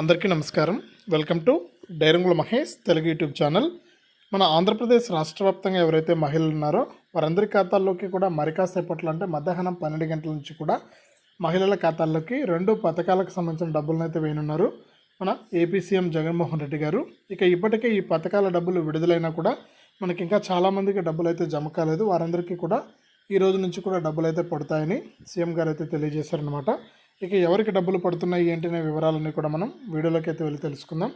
అందరికీ నమస్కారం. Welcome to డైరంగుల మహేష్ తెలుగు యూట్యూబ్ ఛానల్. మన ఆంధ్రప్రదేశ్ రాష్ట్ర వ్యాప్తంగా ఎవరైతే మహిళలు ఉన్నారో వారందరి ఖాతాల్లోకి కూడా మరి కాసేపట్లో అంటే మధ్యాహ్నం పన్నెండు గంటల నుంచి కూడా మహిళల ఖాతాల్లోకి రెండు పథకాలకు సంబంధించిన డబ్బులను అయితే వేయనున్నారు మన ఏపీ సీఎం జగన్మోహన్ రెడ్డి గారు. ఇక ఇప్పటికే ఈ పథకాల డబ్బులు విడుదలైనా కూడా మనకి ఇంకా చాలామందికి డబ్బులు అయితే జమ కాలేదు. వారందరికీ కూడా ఈ రోజు నుంచి కూడా డబ్బులు అయితే పడతాయని సీఎం గారు అయితే తెలియజేశారనమాట ఇక ఎవరికి డబ్బులు పడుతున్నాయి ఏంటి అనే వివరాలన్నీ కూడా మనం వీడియోలోకి అయితే వెళ్ళి తెలుసుకుందాం.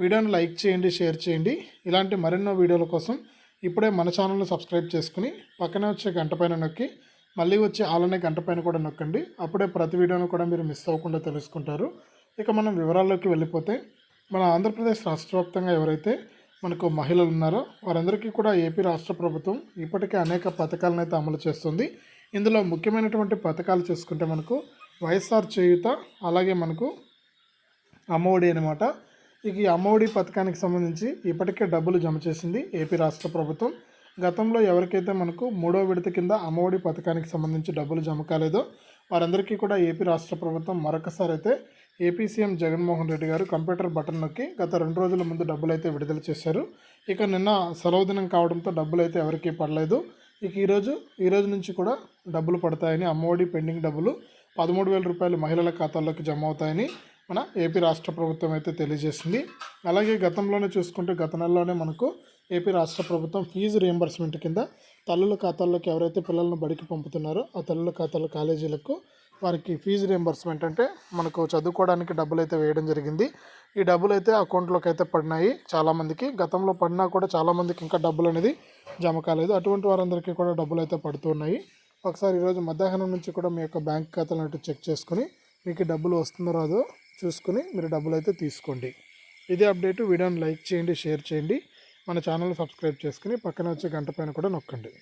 వీడియోని లైక్ చేయండి షేర్ చేయండి. ఇలాంటి మరెన్నో వీడియోల కోసం ఇప్పుడే మన ఛానల్ని సబ్స్క్రైబ్ చేసుకుని పక్కనే వచ్చే గంట పైన నొక్కి మళ్ళీ వచ్చే ఆలనే గంట పైన కూడా నొక్కండి. అప్పుడే ప్రతి వీడియోను కూడా మీరు మిస్ అవ్వకుండా తెలుసుకుంటారు. ఇక మనం వివరాల్లోకి వెళ్ళిపోతే మన ఆంధ్రప్రదేశ్ రాష్ట్ర వ్యాప్తంగా ఎవరైతే మనకు మహిళలు ఉన్నారో వారందరికీ కూడా ఏపీ రాష్ట్ర ప్రభుత్వం ఇప్పటికే అనేక పథకాలను అయితే అమలు చేస్తుంది. ఇందులో ముఖ్యమైనటువంటి పథకాలు చూసుకుంటే మనకు వైఎస్ఆర్ చేయుత అలాగే మనకు అమ్మఒడి అనమాట ఇక ఈ అమ్మఒడి పథకానికి సంబంధించి ఇప్పటికే డబ్బులు జమ చేసింది ఏపీ రాష్ట్ర ప్రభుత్వం. గతంలో ఎవరికైతే మనకు మూడో విడత కింద అమ్మఒడి పథకానికి సంబంధించి డబ్బులు జమ కాలేదో వారందరికీ కూడా ఏపీ రాష్ట్ర ప్రభుత్వం మరొకసారి అయితే ఏపీ సీఎం జగన్మోహన్ రెడ్డి గారు కంప్యూటర్ బటన్ నొక్కి గత రెండు రోజుల ముందు డబ్బులు అయితే విడుదల చేశారు. ఇక నిన్న సెలవు దినం కావడంతో డబ్బులు అయితే ఎవరికీ పడలేదు. ఇక ఈరోజు ఈ రోజు నుంచి కూడా డబ్బులు పడతాయని అమ్మఒడి పెండింగ్ డబ్బులు పదమూడు వేల రూపాయలు మహిళల ఖాతాల్లోకి జమ అవుతాయని మన ఏపీ రాష్ట్ర ప్రభుత్వం అయితే తెలియజేసింది. అలాగే గతంలోనే చూసుకుంటే గత నెలలోనే మనకు ఏపీ రాష్ట్ర ప్రభుత్వం ఫీజు రియంబర్స్మెంట్ కింద తల్లుల ఖాతాల్లోకి ఎవరైతే పిల్లలను బడికి పంపుతున్నారో ఆ తల్లుల ఖాతాల కాలేజీలకు వారికి ఫీజు రియంబర్స్మెంట్ అంటే మనకు చదువుకోవడానికి డబ్బులు అయితే వేయడం జరిగింది. ఈ డబ్బులు అయితే అకౌంట్లోకి అయితే పడినాయి. చాలామందికి గతంలో పడినా కూడా చాలామందికి ఇంకా డబ్బులు అనేది జమ కాలేదు. అటువంటి వారందరికీ కూడా డబ్బులు అయితే పడుతున్నాయి. ఒకసారి ఈరోజు మధ్యాహ్నం నుంచి కూడా మీ యొక్క బ్యాంక్ ఖాతాలను చెక్ చేసుకుని మీకు డబ్బులు వస్తుందో రాదో చూసుకుని మీరు డబ్బులు అయితే తీసుకోండి. ఇదే అప్డేట్ వీడియోని లైక్ చేయండి షేర్ చేయండి. మన ఛానల్ సబ్స్క్రైబ్ చేసుకుని పక్కన వచ్చే గంట పైన కూడా నొక్కండి.